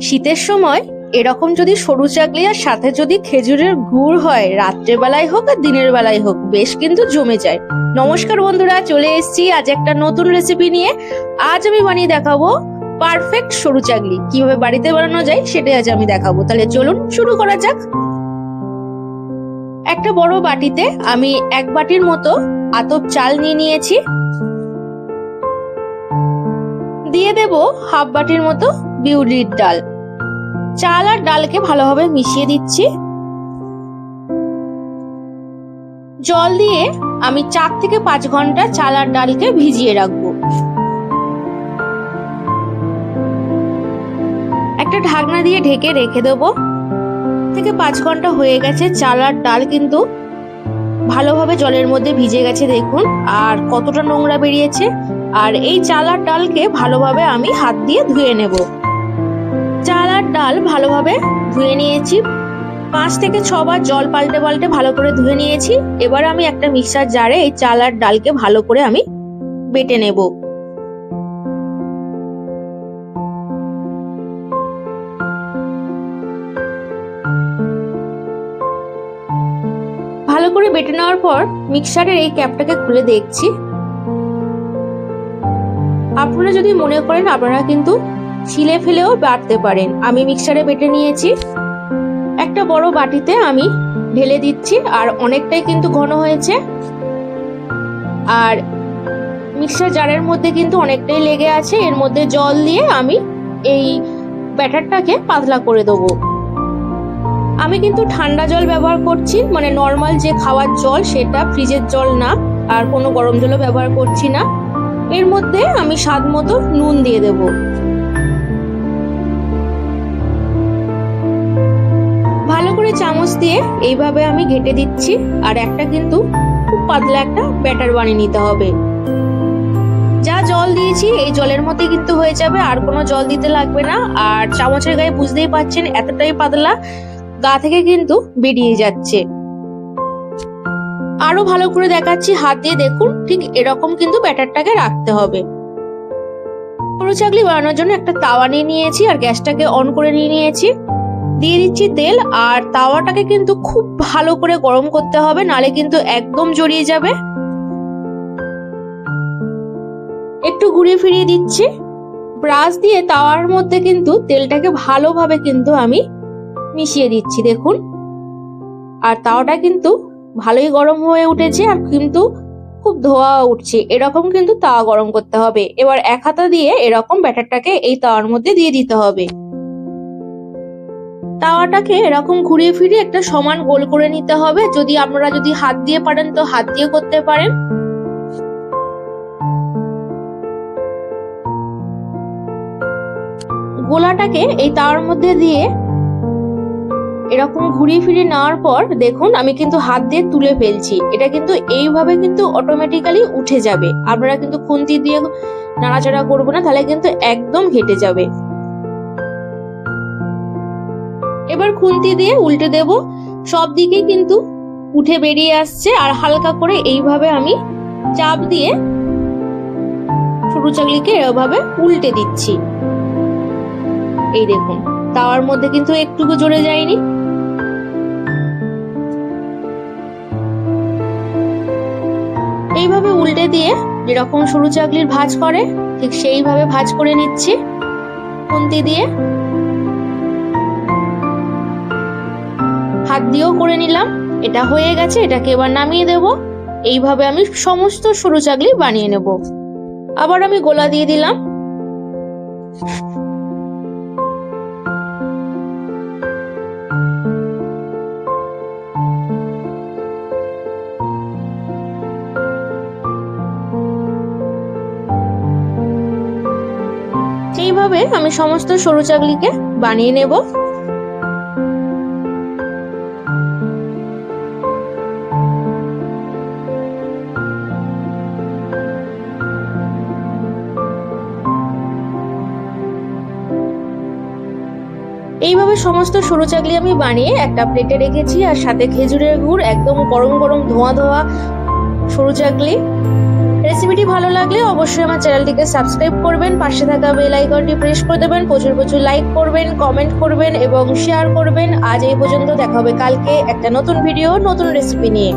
শীতের সময় এরকম যদি সরু চাকলি আর সাথে যদি খেজুরের গুড় হয় রাত্রেবেলায় হোক আর দিনের বেলায় হোক, বেশ কিন্তু জমে যায়। নমস্কার বন্ধুরা, চলে এসেছি আজ একটা নতুন রেসিপি নিয়ে। আজ আমি বানিয়ে দেখাবো পারফেক্ট সরু চাকলি। কীভাবে বাড়িতে বানানো যায় সেটাই আজ আমি দেখাবো। তাহলে চলুন শুরু করা যাক। একটা বড় বাটিতে আমি এক বাটির মতো আতপ চাল নিয়ে নিয়েছি। দিয়ে দেব হাফ বাটির মতো বিউলির ডাল। চাল আর ডালকে ভালোভাবে মিশিয়ে দিচ্ছি। জল দিয়ে আমি চার থেকে পাঁচ ঘণ্টা চাল আর ডালকে ভিজিয়ে রাখব। একটা ঢাকনা দিয়ে ঢেকে রেখে দেবো। থেকে পাঁচ ঘণ্টা হয়ে গেছে, চাল আর ডাল কিন্তু ভালোভাবে জলের মধ্যে ভিজে গেছে দেখুন, আর কতটা নোংরা বেরিয়েছে। আর এই চাল আর ডালকে ভালোভাবে আমি হাত দিয়ে ধুয়ে নেব। চাল আর ডাল ভালোভাবে ধুয়ে নিয়েছি। পাঁচ থেকে ছবার জল পাল্টে পাল্টে ভালো করে ধুয়ে নিয়েছি। এবার আমি একটা মিক্সার জারে এই চাল আর ডালকে ভালো করে আমি বেটে নেব। ভালো করে বেটে নেওয়ার পর মিক্সারের এই ক্যাপটাকে খুলে দেখছি। আপনারা যদি মনে করেন, আপনারা কিন্তু ছিলে ফেলেও বাটতে পারেন। আমি মিক্সারে বেটে নিয়েছি। একটা বড় বাটিতে আমি ঢেলে দিচ্ছি, আর অনেকটাই কিন্তু ঘন হয়েছে। আর মিক্সার জারের মধ্যে কিন্তু অনেকটাই লেগে আছে। এর মধ্যে জল দিয়ে আমি এই ব্যাটারটাকে পাতলা করে দেবো। আমি কিন্তু ঠান্ডা জল ব্যবহার করছি মানে নর্মাল যে খাওয়ার জল, সেটা ফ্রিজের জল না, আর কোনো গরম জলও ব্যবহার করছি না। এর মধ্যে আমি স্বাদ মতো নুন দিয়ে দেব। করে চামচ দিয়ে এইভাবে আমি ঘেটে দিচ্ছি, আর একটা কিন্তু খুব পাতলা একটা ব্যাটার বানিয়ে নিতে হবে। যা জল দিয়েছি, এই জলের মধ্যে কিন্তু হয়ে যাবে, আর কোনো জল দিতে লাগবে না। আর চামচের গায়ে বুঝতেই পাচ্ছেন, এতটাই পাতলা, গা থেকে কিন্তু বেরিয়ে যাচ্ছে। আরও ভালো করে দেখাচ্ছি, হাত দিয়ে দেখুন, ঠিক এরকম কিন্তু ব্যাটারটাকে রাখতে হবে। গরু চাকলি বানানোর জন্য একটা তাওয়া নিয়ে নিয়েছি, আর গ্যাসটাকে অন করে নিয়ে নিয়েছি। দিয়ে দিচ্ছি তেল, আর তাওয়াটাকে কিন্তু খুব ভালো করে গরম করতে হবে, নালে কিন্তু একদম জড়িয়ে যাবে। একটু ঘুরিয়ে ফিরিয়ে দিচ্ছি। ব্রাশ দিয়ে তাওয়ার মধ্যে কিন্তু তেলটাকে ভালোভাবে কিন্তু আমি মিশিয়ে দিচ্ছি, দেখুন। আর তাওয়াটা কিন্তু ভালোই গরম হয়ে উঠেছে, আর কিন্তু খুব ধোয়া উঠছে। এরকম কিন্তু তাওয়া গরম করতে হবে। এবার এক হাতা দিয়ে এরকম ব্যাটারটাকে এই তাওয়ার মধ্যে দিয়ে দিতে হবে। তাওয়াটাকে এরকম ঘুরিয়ে ফিরিয়ে একটা সমান গোল করে নিতে হবে। যদি আপনারা যদি হাত দিয়ে পারেন, তো হাত দিয়ে করতে পারেন। গোলাটাকে এই তাওয়ার মধ্যে দিয়ে এরকম ঘুরিয়ে ফিরিয়ে নেওয়ার পর দেখুন, আমি কিন্তু হাত দিয়ে তুলে ফেলছি। এটা কিন্তু এইভাবে কিন্তু অটোমেটিক্যালি উঠে যাবে। আপনারা কিন্তু খুন্তি দিয়ে নাড়াচাড়া করব না, তাহলে কিন্তু একদম ঘেটে যাবে। এবার খুন্তি দিয়ে উল্টে দেব। সব দিকে কিন্তু উঠে বেরিয়ে আসছে আর হালকা করে এইভাবে আমি চাপ দিয়ে সরু চাকলিকে এভাবে উল্টে দিচ্ছি। এই দেখুন, তাওয়ার মধ্যে কিন্তু একটুকু জোরে যায়নি। এইভাবে উল্টে দিয়ে যেরকম সরু চাকলির ভাজ করে, ঠিক সেইভাবে ভাজ করে নিচ্ছি। খুন্তি দিয়ে হাত দিয়েও করে নিলাম। এটা হয়ে গেছে, এটাকে এবার নামিয়ে দেব। এইভাবে আমি সমস্ত সরু চাকলি বানিয়ে নেব। আবার আমি গোলা দিয়ে দিলাম। এইভাবে আমি সমস্ত সরু চাকলিকে বানিয়ে নেব। এইভাবে সমস্ত সরু চাকলি আমি বানিয়ে একটা প্লেটে রেখেছি, আর সাথে খেজুরের গুড়, একদম গরম গরম ধোঁয়া ধোঁয়া সরু চাকলি। রেসিপিটি ভালো লাগলে অবশ্যই আমার চ্যানেলটিকে সাবস্ক্রাইব করবেন, পাশে থাকা বেল আইকনটি প্রেস করে দেবেন, প্রচুর প্রচুর লাইক করবেন কমেন্ট করবেন এবং শেয়ার করবেন। আজ এই পর্যন্ত দেখা হবে কালকে একটা নতুন ভিডিও নতুন রেসিপি নিয়ে।